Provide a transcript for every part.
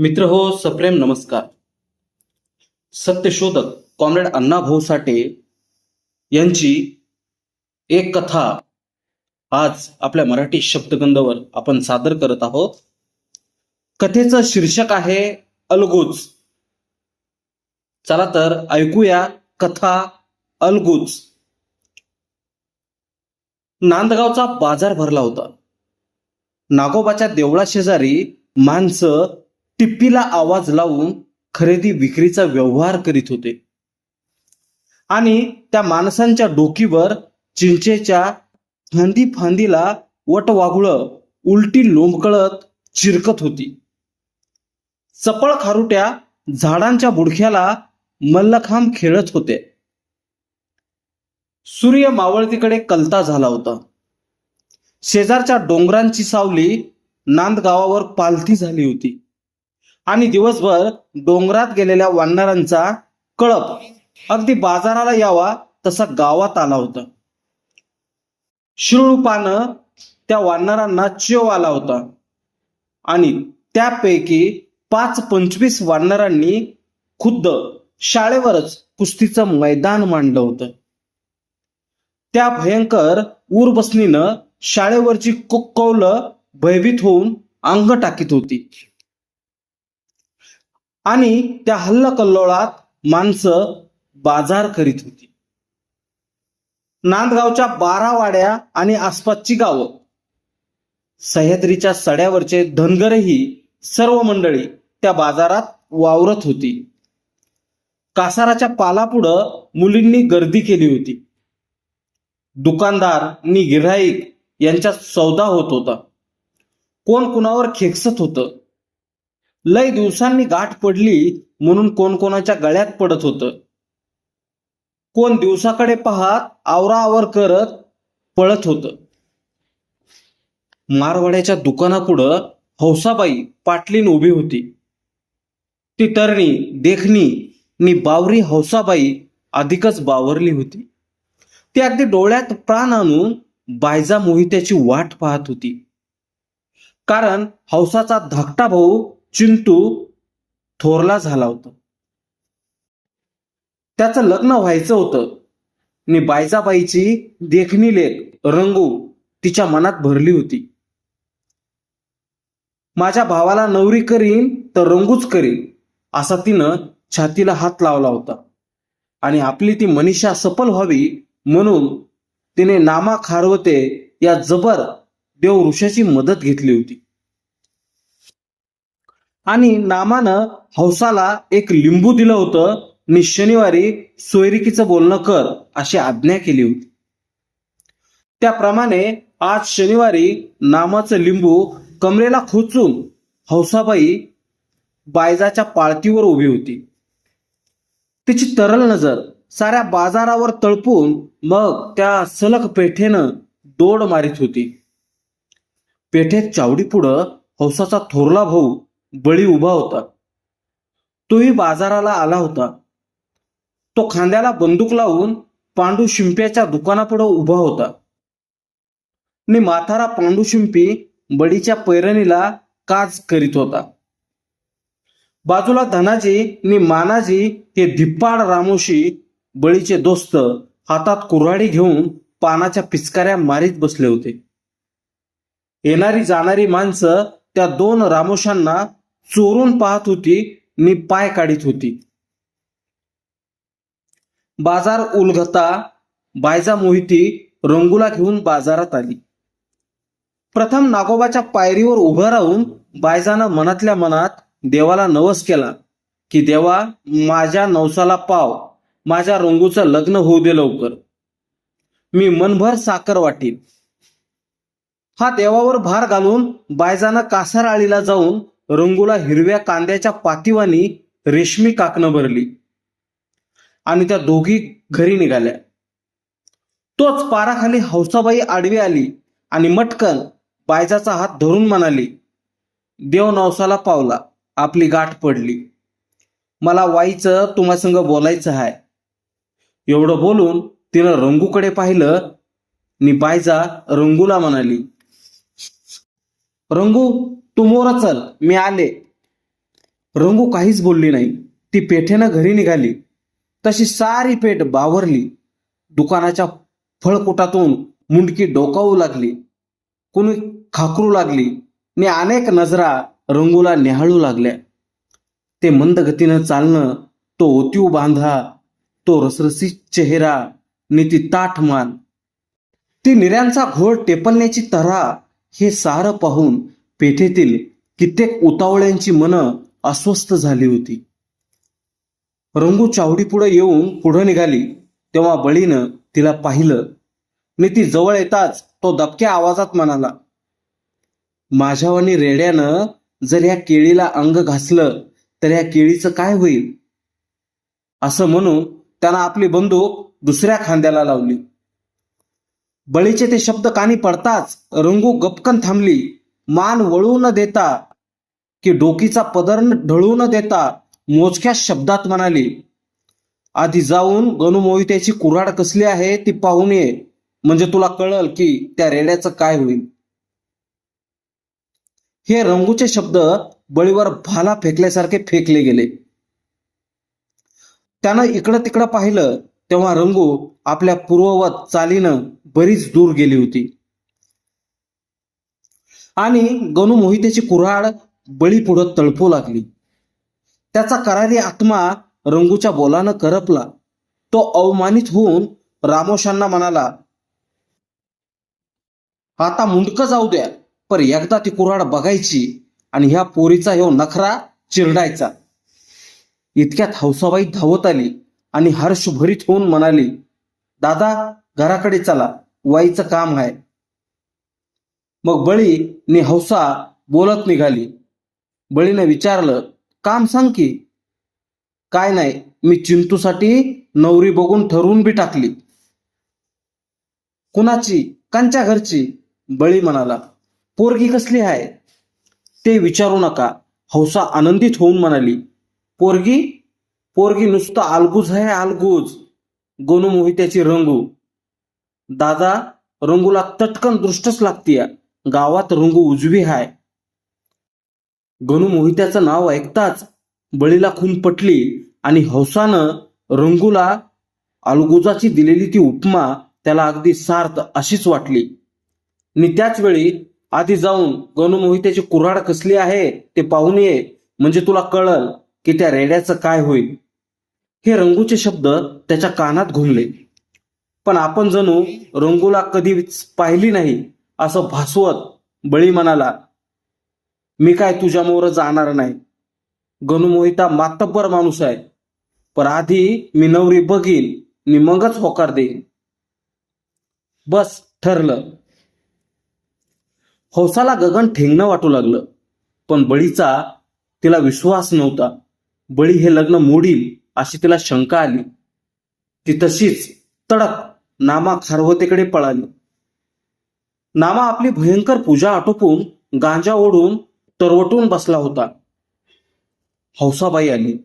मित्र हो सप्रेम नमस्कार. सत्यशोधक कॉम्रेड अण्णाभाऊ साठे यांची एक कथा आज आपल्या मराठी शब्दगंधावर आपण सादर करत आहोत. कथेचं शीर्षक आहे अलगूज. चला तर ऐकूया कथा अलगूज. नांदगावचा बाजार भरला होता. नागोबाच्या देवळाशेजारी माणसं टिप्पीला आवाज लावून खरेदी विक्रीचा व्यवहार करीत होते. आणि त्या माणसांच्या डोकीवर चिंचेच्या फांदी फांदीला वटवाघुळं उलटी लोंबकळत चिरकत होती. चपळ खारुट्या झाडांच्या बुडख्याला मल्लखांब खेळत होते. सूर्य मावळतीकडे कलता झाला होता. शेजारच्या डोंगरांची सावली नांदगावावर पालथी झाली होती. आणि दिवसभर डोंगरात गेलेल्या वानरांचा कळप. अगदी बाजाराला यावा तसा गावात आला होता. शिरूळपानं त्या वानरांना चेव आला होता. आणि त्यापैकी पाच पंचवीस वानरांनी खुद्द शाळेवरच कुस्तीचं मैदान मांडलं होतं. त्या भयंकर ऊरबसनीनं शाळेवरची कुक्कौलं भयभीत होऊन अंग टाकीत होती. आणि त्या हल्लकल्लोळात माणसं बाजार करीत होती. नांदगावच्या बारा वाड्या आणि आसपासची गावं. सह्याद्रीच्या सड्यावरचे धनगरही सर्व मंडळी त्या बाजारात वावरत होती. कासाराच्या पालापुढं मुलींनी गर्दी केली होती. दुकानदार आणि गिऱ्हाईक यांच्यात सौदा होत होता. कोण कुणावर खेकसत होतं? लय दिवसांनी गाठ पडली म्हणून कोण कोणाच्या गळ्यात पडत होतं. कोण दिवसाकडे पाहत आवराआवर करत पळत होत. मारवाड्याच्या दुकानापुढं हौसाबाई पाटलीन उभी होती. ती तरणी देखणी नि बावरी हौसाबाई अधिकच बावरली होती. ती अगदी डोळ्यात प्राण आणून बायजा मोहित्याची वाट पाहत होती. कारण हौसाचा धाकटा भाऊ चिंटू थोरला झाला होता. त्याचं लग्न व्हायचं होतं. आणि बायजाबाईची देखणी लेख रंगू तिच्या मनात भरली होती. माझ्या भावाला नवरी करीन तर रंगूच करीन असा तिनं छातीला हात लावला होता. आणि आपली ती मनीषा सफल व्हावी म्हणून तिने नामा खारवते या जबर देव ऋषाची मदत घेतली होती. आणि नामानं हौसाला एक लिंबू दिलं होतं. मी शनिवारी सोयरिकीचं बोलणं कर अशी आज्ञा केली होती. त्याप्रमाणे आज शनिवारी नामाचं लिंबू कमरेला खोचून हौसाबाई बायजाच्या पाळतीवर उभी होती. तिची तरल नजर साऱ्या बाजारावर तळपून मग त्या सलग पेठेनं दोड मारित होती. पेठेत चावडी पुढं हौसाचा थोरला भाऊ बळी उभा होता. तोही बाजाराला आला होता. तो खांद्याला बंदूक लावून पांडू शिंप्याच्या दुकानापुढं उभा होता. नि माथारा पांडू शिंपी बडीच्या पैरणीला काज करीत होता. बाजूला धनाजी नि मानाजी हे धिप्पाड रामोशी बळीचे दोस्त हातात कुऱ्हाडी घेऊन पानाच्या पिचकाऱ्या मारीत बसले होते. येणारी जाणारी माणसं त्या दोन रामोशांना चोरून पाहत होती मी पाय काढीत होती. बाजार उलगता बायजा मोहिती रंगूला घेऊन बाजारात आली. प्रथम नागोबाच्या पायरीवर उभं राहून बायजानं मनातल्या मनात देवाला नवस केला की देवा माझ्या नवसाला पाव माझ्या रंगूचं लग्न होऊ दे लवकर. मी मनभर साखर वाटीन. हा देवावर भार घालून बायजानं कासाराळीला जाऊन रंगूला हिरव्या कांद्याच्या पातिवानी रेशमी काकणं भरली. आणि त्या दोघी घरी निघाल्या. तोच पाराखाली हौसाबाई आडवी आली आणि मटकन बायजाचा हात धरून म्हणाली देव नवसाला पावला आपली गाठ पडली. मला वाईचं तुम्हासंग बोलायचं आहे एवढं बोलून तिनं रंगूकडे पाहिलं नि बायजा रंगूला म्हणाली रंगू तू मोर चल मी आले. रंगू काहीच बोलली नाही. ती पेठेनं घरी निघाली. तशी सारी पेठ बावरली. दुकानाच्या फळकुटातून मुंडकी डोकावू लागली. कुणी खाकरू लागली. आणि अनेक नजरा रंगूला निहाळू लागल्या. ते मंद गतीनं चालणं तो ओतीव बांधा तो रसरसी चेहरा नि ती ताठ मान. ती निऱ्यांचा घोळ टेपलण्याची तरा हे सारं पाहून पेठेतील कित्येक उतावळ्यांची मनं अस्वस्थ झाली होती. रंगू चावडीपुढे येऊन पुढं निघाली तेव्हा बळीनं तिला पाहिलं. मी ती जवळ येताच तो दबक्या आवाजात म्हणाला माझ्यावानी रेड्यानं जर या केळीला अंग घासलं तर या केळीचं काय होईल? असं म्हणून त्यानं आपली बंदूक दुसऱ्या खांद्याला लावली. बळीचे ते शब्द कानी पडताच रंगू गपकन थांबली. मान वळू न देता की डोकीचा पदर न ढळू न देता मोजक्या शब्दात म्हणाली आधी जाऊन गणू मोहित्याची कुऱ्हाड कसली आहे ती पाहून ये. म्हणजे तुला कळल की त्या रेड्याचं काय होईल. हे रंगूचे शब्द बळीवर भाला फेकल्यासारखे फेकले गेले. त्यानं इकडं तिकडं पाहिलं तेव्हा रंगू आपल्या पूर्ववत चालीनं बरीच दूर गेली होती. आणि गणू मोहितेची कुऱ्हाड बळी पुढं तळपू लागली. त्याचा करारी आत्मा रंगूच्या बोलानं करपला. तो अवमानित होऊन रामोशांना म्हणाला आता मुंडक जाऊ द्या पर एकदा ती कुऱ्हाड बघायची आणि ह्या पोरीचा ह्यो नखरा चिरडायचा. इतक्यात हौसाबाई धावत आली आणि हर्षभरीत होऊन म्हणाली दादा घराकडे चला वाईचं काम आहे. मग बळी नि हौसा बोलत निघाली. बळीने विचारलं काम सांग की. काय नाही मी चिंतूसाठी नवरी बघून ठरवून बी टाकली. कुणाची? कांच्या घरची? बळी म्हणाला. पोरगी कसली आहे? ते विचारू नका हौसा आनंदित होऊन म्हणाली. पोरगी? पोरगी नुसतं आलगूज आहे आलगूज. गोनू मोहित्याची रंगू. दादा रंगूला तटकन दृष्टच लागतीया. गावात रंगू उजवी हाय. गणू मोहित्याचं नाव ऐकताच बळीला खून पटली आणि हौसानं रंगूला अलगुजाची दिलेली ती उपमा त्याला अगदी सार्थ अशीच वाटली. आणि त्याच वेळी आधी जाऊन गणू मोहित्याची कुऱ्हाड कसली आहे ते पाहून ये म्हणजे तुला कळल की त्या रेड्याचं काय होईल. हे रंगूचे शब्द त्याच्या कानात घुमले. पण आपण जणू रंगूला कधीच पाहिली नाही. असं भासवत बळी म्हणाला मी काय तुझ्यामोर जाणार नाही? गणू मोहिता मातब्बर माणूस आहे. पण आधी मी नवरी बघीन मी मगच होकार देईन. बस ठरलं. हौसाला गगन ठेंगणं वाटू लागलं पण बळीचा तिला विश्वास नव्हता. बळी हे लग्न मोडील अशी तिला शंका आली. ती तशीच तडक नामा खारवतेकडे पळाली. नामा आपली भयंकर पूजा आटोपून गांजा ओढून तरवटून बसला होता. हौसाबाई आली.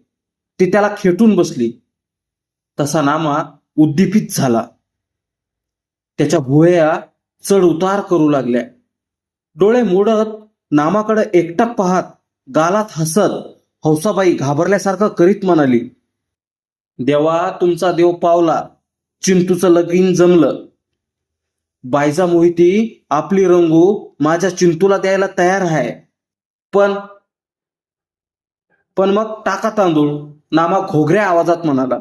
ती त्याला खेटून बसली. तसा नामा उद्दीपित झाला. त्याच्या भुवया चढ उतार करू लागल्या. डोळे मोडत नामाकडे एकटक पाहत गालात हसत हौसाबाई घाबरल्यासारखं करीत म्हणाली देवा तुमचा देव पावला. चिंटूचं लगीन जमलं. बायजा मोहिती आपली रंगू माझ्या चिंतूला द्यायला तयार आहे. पण पण मग टाका तांदूळ नामा घोगऱ्या आवाजात म्हणाला.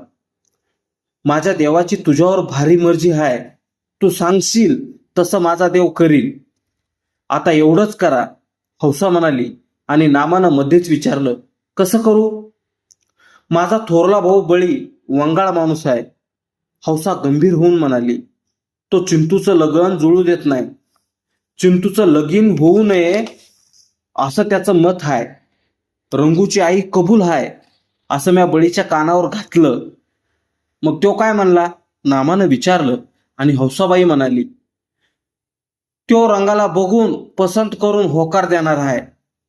माझ्या देवाची तुझ्यावर भारी मर्जी आहे तू सांगशील तसं माझा देव करील. आता एवढंच करा हौसा म्हणाली आणि नामानं मध्येच विचारलं कसं करू? माझा थोरला भाऊ बळी वंगाळ माणूस आहे. हौसा गंभीर होऊन म्हणाली तो चिंतूचं लगन जुळू देत नाही. चिंतूचं लगीन होऊ नये असं त्याचं मत आहे रंगूची आई कबूल आहे असं म्या बळीच्या कानावर घातलं. मग तो काय म्हणला? नामानं विचारलं आणि हौसाबाई म्हणाली तो रंगाला बघून पसंत करून होकार देणार आहे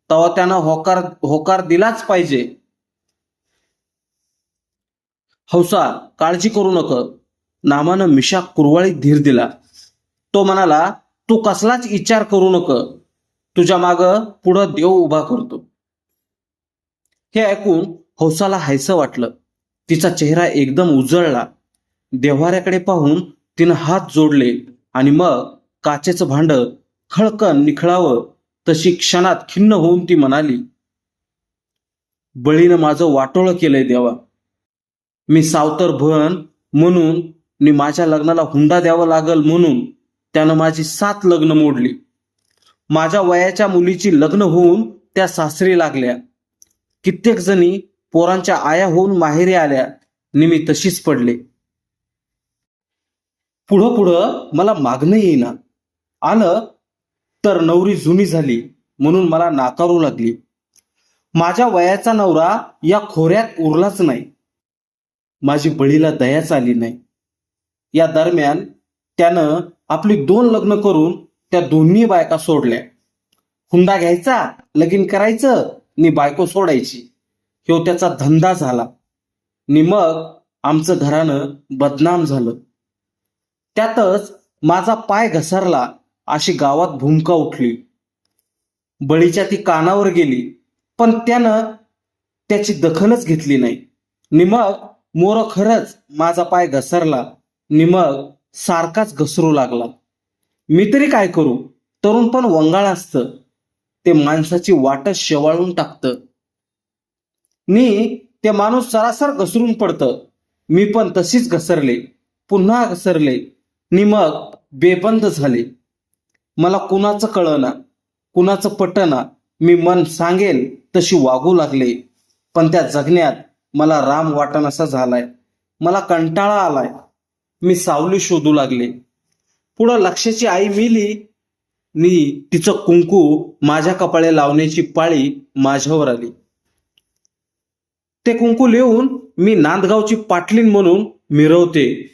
तेव्हा त्यानं होकार होकार दिलाच पाहिजे. हौसा काळजी करू नका. नामानं मिशा कुरवाळीत धीर दिला. तो म्हणाला तू कसलाच विचार करू नको. तुझ्या माग पुढं देव उभा करतो. हे ऐकून हौसाला हायसं वाटलं. तिचा चेहरा एकदम उजळला. देव्हाऱ्याकडे पाहून तिनं हात जोडले आणि मग काचेचं भांड खळकन निखळावं तशी क्षणात खिन्न होऊन ती म्हणाली बळीनं माझं वाटोळं केलंय देवा. मी सावतर भन म्हणून आणि माझ्या लग्नाला हुंडा द्यावा लागल म्हणून त्यानं माझी सात लग्न मोडली. माझ्या वयाच्या मुलीची लग्न होऊन त्या सासरी लागल्या. कित्येक जणी पोरांच्या आया होऊन माहेरी आल्या. आणि मी तशीच पडले. पुढं पुढं मला मागणं येईना. आलं तर नवरी जुनी झाली म्हणून मला नाकारू लागली. माझ्या वयाचा नवरा या खोऱ्यात उरलाच नाही. माझी बळीला दयाच आली नाही. या दरम्यान त्यानं आपली दोन लग्न करून त्या दोन्ही बायका सोडल्या. हुंडा घ्यायचा लगीन करायचं नि बायको सोडायची. ह्यो त्याचा धंदा झाला. नि मग आमचं घरानं बदनाम झालं. त्यातच माझा पाय घसरला अशी गावात भूमिका उठली. बळीच्या ती कानावर गेली पण त्यानं त्याची दखलच घेतली नाही. नि मग मोर खरंच माझा पाय घसरला. नि मग सारखाच घसरू लागला. मी तरी काय करू? तरुण पण वंगाळ असतं. ते माणसाची वाटच शेवाळून टाकतं. मी ते माणूस सरासर घसरून पडतं. मी पण तशीच घसरले पुन्हा घसरले. नि मग बेबंद झाले. मला कुणाचं कळना कुणाचं पटना मी मन सांगेल तशी वागू लागले. पण त्या जगण्यात मला राम वाटणासा झालाय. मला कंटाळा आलाय. मी सावली शोधू लागले. पुढं लक्षाची आई मिली. मी तिचं कुंकू माझ्या कपाळे लावण्याची पाळी माझ्यावर आली. ते कुंकू लिहून मी नांदगावची पाटलीन म्हणून मिरवते.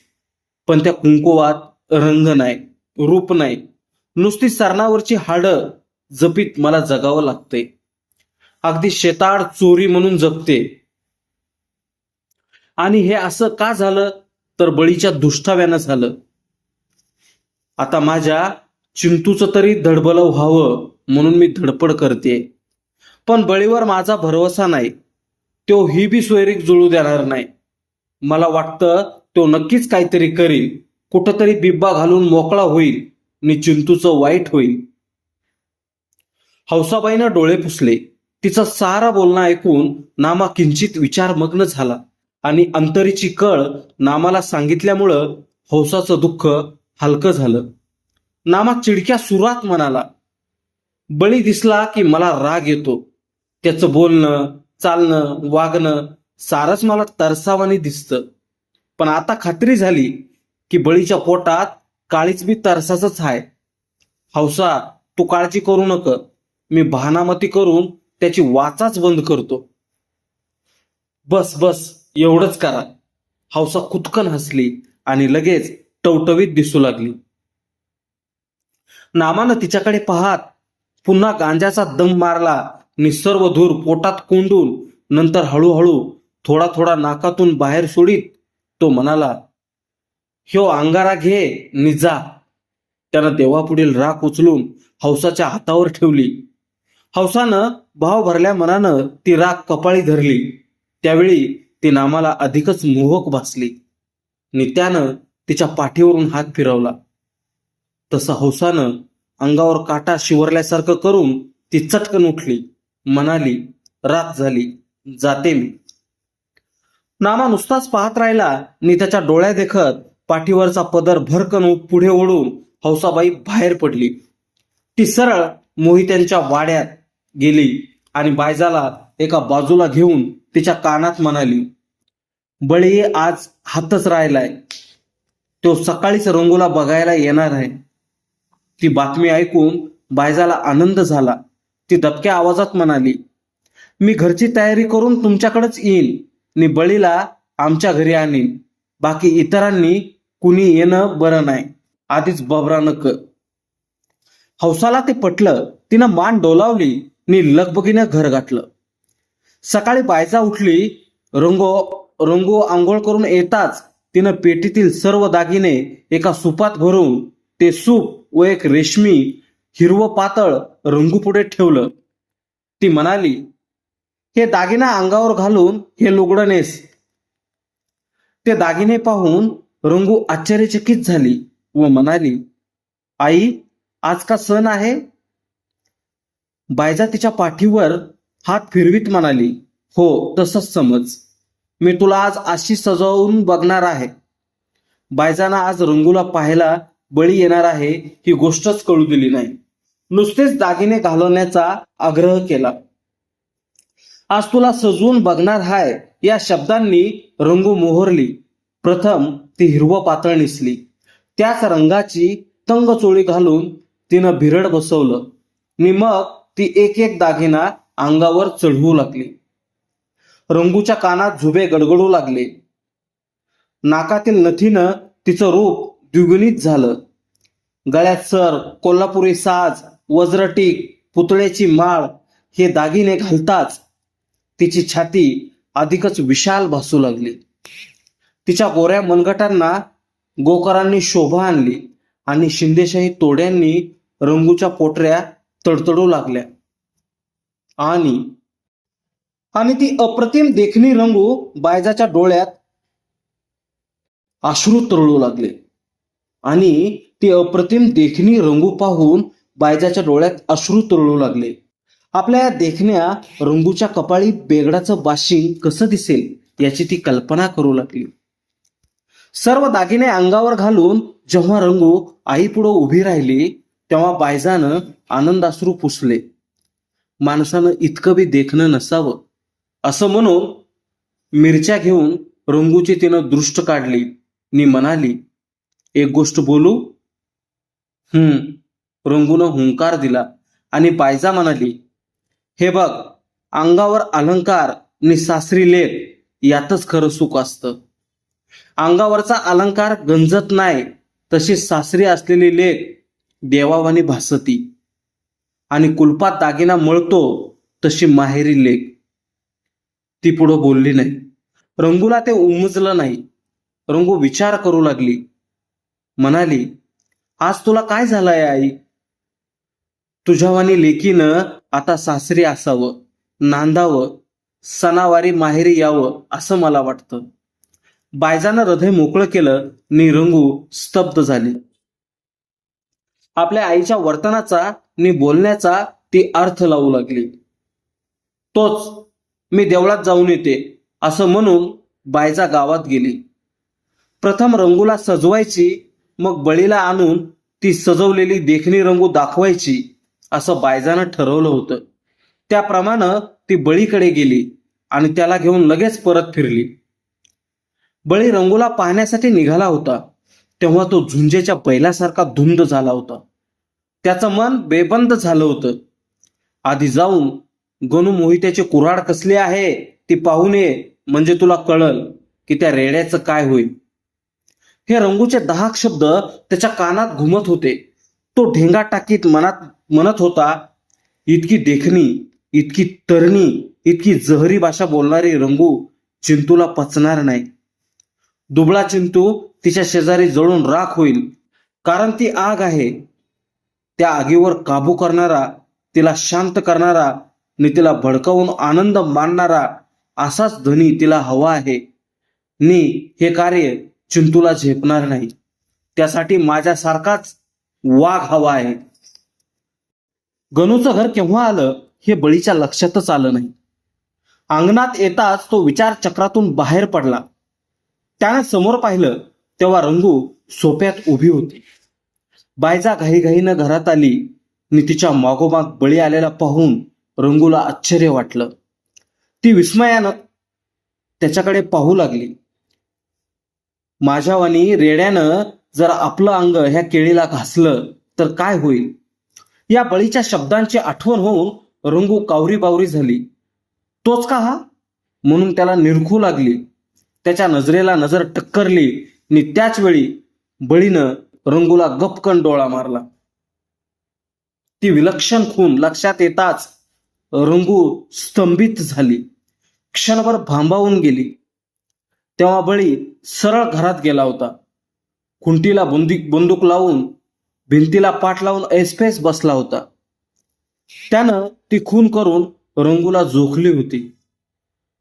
पण त्या कुंकुवात रंग नाही रूप नाही. नुसती सरणावरची हाडं जपीत मला जगावं लागते. अगदी शेताड चोरी म्हणून जगते आणि हे असं का झालं? तर बळीच्या दुष्टाव्यानं झालं. आता माझ्या चिंतूचं तरी धडबल व्हावं म्हणून मी धडपड करते. पण बळीवर माझा भरवसा नाही. तो ही बी सोयरीक जुळू देणार नाही. मला वाटतं तो नक्कीच काहीतरी करील. कुठंतरी बिब्बा घालून मोकळा होईल आणि चिंतूचं वाईट होईल. हौसाबाईनं डोळे पुसले. तिचं सारा बोलणं ऐकून नामा किंचित विचारमग्न झाला. आणि अंतरीची कळ नामाला सांगितल्यामुळं हौसाचं दुःख हलकं झालं. नामा चिडक्या सुरात म्हणाला बळी दिसला की मला राग येतो. त्याचं बोलणं चालणं वागणं सारच मला तरसावानी दिसतं. पण आता खात्री झाली की बळीच्या पोटात काळीच मी तरसाच आहे हौसा तू काळजी करू नका. मी भानामती करून त्याची वाचाच बंद करतो. बस बस. एवढंच करा. हौसा कुतकन हसली आणि लगेच टवटवीत दिसू लागली. नामानं तिच्याकडे पाहत पुन्हा गांजाचा दम मारला निसर्व धूर पोटात कोंडून नंतर हळूहळू थोडा थोडा नाकातून बाहेर सोडीत तो म्हणाला ह्यो अंगारा घे निजा. त्यानं देवापुढील राख उचलून हौसाच्या हातावर ठेवली. हौसानं भाव भरल्या मनानं ती राख कपाळी धरली. त्यावेळी ती नामाला अधिकच मोहक भासली. नि त्यानं तिच्या पाठीवरून हात फिरवला. तसं हौसानं अंगावर काटा शिवरल्यासारखं करून ती चटकन उठली. म्हणाली रात झाली. जाते मी. नामा नुसताच पाहत राहिला नि त्याच्या डोळ्या देखत पाठीवरचा पदर भरकन पुढे ओढून हौसाबाई बाहेर पडली. ती सरळ मोहित्यांच्या वाड्यात गेली आणि बायजाला एका बाजूला घेऊन तिच्या कानात म्हणाली बळी आज हातच राहिलाय. तो सकाळीच रंगूला बघायला येणार आहे. ती बातमी ऐकून बायजाला आनंद झाला. ती दबक्या आवाजात म्हणाली मी घरची तयारी करून तुमच्याकडेच येईन. नि बळीला आमच्या घरी आणीन. बाकी इतरांनी कुणी येणं बरं नाही. आधीच बबरा नक. हौसाला ते पटलं. तिनं मान डोलावली. नि लगबगीनं घर गाठलं. सकाळी बायजा उठली रंगो रंगो आंघोळ करून येताच तिनं पेटीतील सर्व दागिने एका सुपात भरून ते सूप व एक रेशमी हिरवं पातळ रंगू पुढे ठेवलं. ती म्हणाली हे दागिना अंगावर घालून हे लुगडं नेस. ते दागिने पाहून रंगू आश्चर्यचकित झाली व म्हणाली आई आज का सण आहे? बायजा तिच्या पाठीवर हात फिरवीत म्हणाली हो तसंच समज. मी तुला आज अशी सजवून बघणार आहे. बायजाना आज रंगूला पाहायला बळी येणार आहे ही गोष्टच कळू दिली नाही. नुसतेच दागिने घालवण्याचा आग्रह केला. आज तुला सजवून बघणार हाय या शब्दांनी रंगू मोहरली. प्रथम ती हिरवं पातळ निसली. त्याच रंगाची तंग चोळी घालून तिनं भिरड बसवलं. नि मग ती एक एक दागिना अंगावर चढवू लागली. रंगूच्या कानात झुबे गडगडू लागले. नाकातील नथीनं तिचं रूप द्विगुणित झालं. गळ्यात सर कोल्हापुरी साज वज्रटीक पुतळ्याची माळ हे दागिने घालताच तिची छाती अधिकच विशाल भासू लागली. तिच्या गोऱ्या मनगटांना गोकरांनी शोभा आणली आणि शिंदेशाही तोड्यांनी रंगूच्या पोटऱ्या तडतडू लागल्या. आणि आणि ती अप्रतिम देखणी रंगू बायजाच्या डोळ्यात अश्रू तरळू लागले. आणि ती अप्रतिम देखणी रंगू पाहून बायजाच्या डोळ्यात अश्रू तरळू लागले. आपल्या या देखण्या रंगूच्या कपाळी बेगडाचं बाशिंग कसं दिसेल याची ती कल्पना करू लागली. सर्व दागिने अंगावर घालून जेव्हा रंगू आईपुढं उभी राहिली तेव्हा बायजानं आनंदाश्रू पुसले. माणसानं इतकं बी देखणं नसावं. असं म्हणून मिरच्या घेऊन रंगूची तिनं दृष्ट काढली नि म्हणाली एक गोष्ट बोलू? हम्म. रंगूनं हुंकार दिला आणि बायजा म्हणाली हे बघ अंगावर अलंकार नि सासरी लेख यातच खरं सुख असतं. अंगावरचा अलंकार गंजत नाही तशी सासरी असलेली लेख देवावानी भासती. आणि कुलपात दागिना मळतो तशी माहेरी लेख ती पुढं बोलली नाही. रंगूला ते उमजलं नाही. रंगू विचार करू लागली. म्हणाली आज तुला काय झालंय आई? तुझ्यावानी लेकीनं आता सासरी असावं नांदावं सणावारी माहेरी यावं असं मला वाटतं. बायजानं हृदय मोकळं केलं नि रंगू स्तब्ध झाली. आपल्या आईच्या वर्तनाचा आणि बोलण्याचा ती अर्थ लावू लागली. तोच मी देवळात जाऊन येते असं म्हणून बायजा गावात गेली. प्रथम रंगूला सजवायची मग बळीला आणून ती सजवलेली देखणी रंगू दाखवायची असं बायजानं ठरवलं होतं. त्याप्रमाणे ती बळीकडे गेली आणि त्याला घेऊन लगेच परत फिरली. बळी रंगूला पाहण्यासाठी निघाला होता तेव्हा तो झुंजेच्या बैलासारखा धुंद झाला होता. त्याचं मन बेबंद झालं होतं. आधी जाऊन गणू मोहित्याची कुऱ्हाड कसली आहे ती पाहून ये म्हणजे तुला कळल की त्या रेड्याचं काय होईल. हे रंगूचे दहा शब्द त्याच्या कानात घुमत होते. तो ढेंगा टाकीत मनात म्हणत होता इतकी देखणी इतकी तरणी इतकी जहरी भाषा बोलणारी रंगू चिंतूला पचणार नाही. दुबळा चिंतू तिच्या शेजारी जळून राख होईल कारण ती आग आहे. त्या आगीवर काबू करणारा तिला शांत करणारा नि तिला भडकावून आनंद मानणारा असाच धनी तिला हवा आहे. नी हे कार्य चिंतूला झेपणार नाही. त्यासाठी माझ्यासारखाच वाघ हवा आहे. गणूचं घर केव्हा आलं हे बळीच्या लक्षातच आलं नाही. अंगणात येताच तो विचार चक्रातून बाहेर पडला. त्यानं समोर पाहिलं तेव्हा रंगू सोप्यात उभी होती. बायजा घाईघाईनं घरात आली. नि तिच्या मागोमाग बळी आलेला पाहून रंगूला आश्चर्य वाटलं. ती विस्मयानं त्याच्याकडे पाहू लागली. माझ्यावानी रेड्यानं जर आपलं अंग ह्या केळीला घासलं तर काय होईल? या बळीच्या शब्दांची आठवण होऊन रंगू कावरी बावरी झाली. तोच का हा? म्हणून त्याला निरखू लागली. त्याच्या नजरेला नजर टक्करली. आणि त्याच वेळी बळीनं रंगूला गपकन डोळा मारला. ती विलक्षण खून लक्षात येताच रंगू स्तंभित झाली. क्षणभर भांबावून गेली. तेव्हा बळी सरळ घरात गेला होता. खुंटीला बंदूक बंदूक लावून भिंतीला पाठ लावून ऐसपैस बसला होता. त्यानं ती खून करून रंगूला जोखली होती.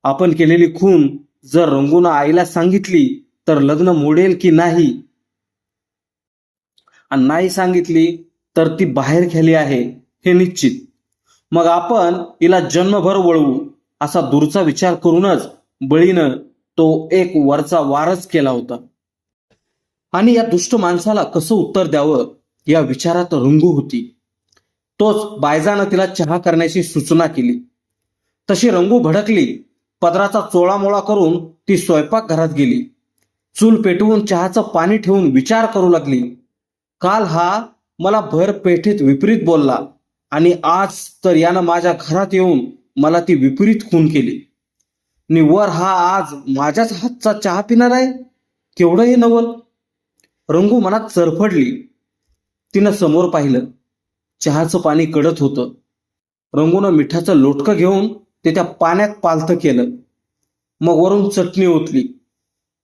आपण केलेली खून जर रंगून आईला सांगितली तर लग्न मोडेल की नाही आणि नाही सांगितली तर ती बाहेर खेळली आहे हे निश्चित. मग आपण हिला जन्मभर वळवू असा दूरचा विचार करूनच बळीनं तो एक वरचा वारच केला होता. आणि या दुष्ट माणसाला कसं उत्तर द्यावं या विचारात रंगू होती. तोच बायजानं तिला चहा करण्याची सूचना केली. तशी रंगू भडकली पदराचा चोळामोळा करून ती स्वयंपाकघरात गेली. चूल पेटवून चहाचं पाणी ठेवून विचार करू लागली. काल हा मला भर पेठेत विपरीत बोलला आणि आज तर यानं माझ्या घरात येऊन मला ती विपरीत खून केली. निवर हा आज माझ्याच हातचा चहा पिणार आहे? केवढं हे नवल. रंगू मनात चरफडली. तिनं समोर पाहिलं. चहाचं पाणी कडत होतं. रंगूनं मिठाचं लोटकं घेऊन ते त्या पाण्यात पालथं केलं. मग वरून चटणी ओतली.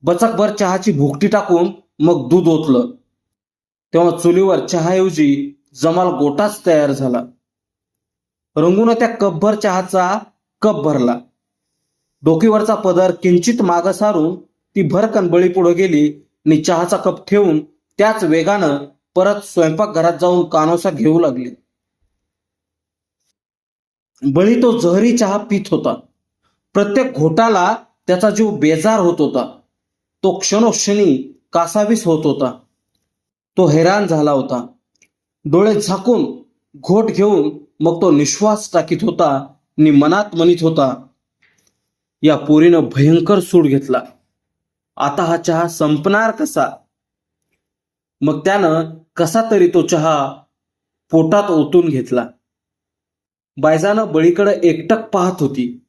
बचकभर चहाची भुकटी टाकून मग दूध ओतलं. तेव्हा चुलीवर चहाऐवजी जमाल गोटाच तयार झाला. रंगून त्या कपभर चहाचा कप भरला. डोकीवरचा पदर किंचित मागं सारून ती भरकन बळी पुढे गेली आणि चहाचा कप ठेवून त्याच वेगानं परत स्वयंपाकघरात जाऊन कानोसा घेऊ लागली. बळी तो जहरी चहा पित होता. प्रत्येक घोटाला त्याचा जीव बेजार होत होता. तो क्षणोक्षणी कासावीस होत होता. तो हैराण झाला होता. डोळे झाकून घोट घेऊन मग तो निश्वास टाकीत होता आणि मनात म्हणत होता या पोरीनं भयंकर सूड घेतला. आता हा चहा संपणार कसा? मग त्यानं कसा तरी तो चहा पोटात ओतून घेतला. बायजानं बळीकडे एकटक पाहत होती.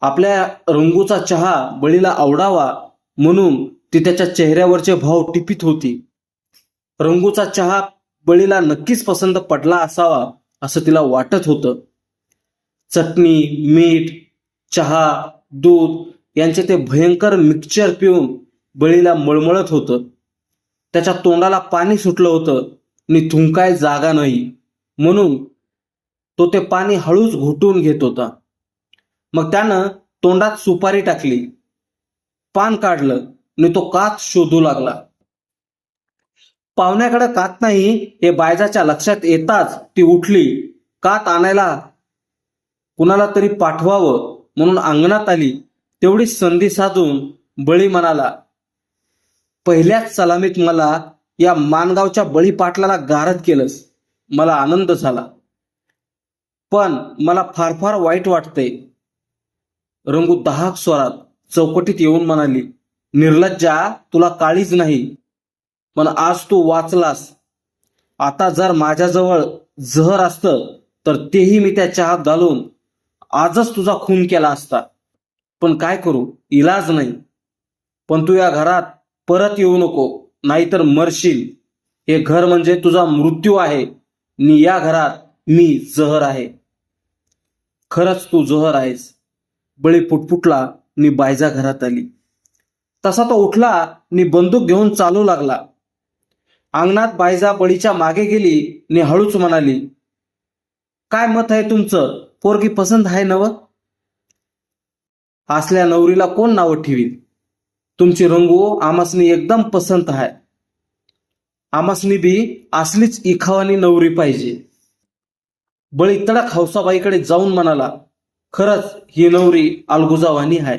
आपल्या रंगूचा चहा बळीला आवडावा म्हणून ती त्याच्या चेहऱ्यावरचे भाव टिपित होती. रंगूचा चहा बळीला नक्कीच पसंत पडला असावा असं तिला वाटत होतं. चटणी मीठ चहा दूध यांचे ते भयंकर मिक्सचर पिऊन बळीला मळमळत होतं. त्याच्या तोंडाला पाणी सुटलं होतं आणि थुंकाय जागा नाही. म्हणून तो ते पाणी हळूच घोटून घेत होता. मग त्यानं तोंडात सुपारी टाकली. पान काढलं. आणि तो कात शोधू लागला. पाहुण्याकडे कात नाही हे बायजाच्या लक्षात येताच ती उठली. कात आणायला कुणाला तरी पाठवावं म्हणून अंगणात आली. तेवढी संधी साधून बळी म्हणाला पहिल्याच सलामीत मला या मानगावच्या बळी पाटलाला गारद केलंस. मला आनंद झाला. पण मला फार फार वाईट वाटतंय. रंगू दहाक स्वरात चौकटीत येऊन म्हणाली निर्लज्जा तुला काळीच नाही पण आज तू वाचलास. आता जर माझ्याजवळ जहर असतं तर तेही मी त्या चहात घालून आजच तुझा खून केला असता. पण काय करू? इलाज नाही. पण तू या घरात परत येऊ नको नाहीतर मरशील. हे घर म्हणजे तुझा मृत्यू आहे. नि या घरात मी जहर आहे. खरंच तू जहर आहेस. बळी पुटपुटला नि बायजा घरात आली. तसा तो उठला नि बंदूक घेऊन चालू लागला. अंगणात बायजा बळीच्या मागे गेली नि हळूच म्हणाली काय मत आहे तुमचं? पोरगी पसंत आहे नव? असल्या नवरीला कोण नावं ठेवील तुमची रंगू आमासनी एकदम पसंत आहे. आमासनी बी असलीच इखावानी नवरी पाहिजे. बळी तडक हौसाबाईकडे जाऊन म्हणाला खरंच ही नवरी अलगुजावानी आहे.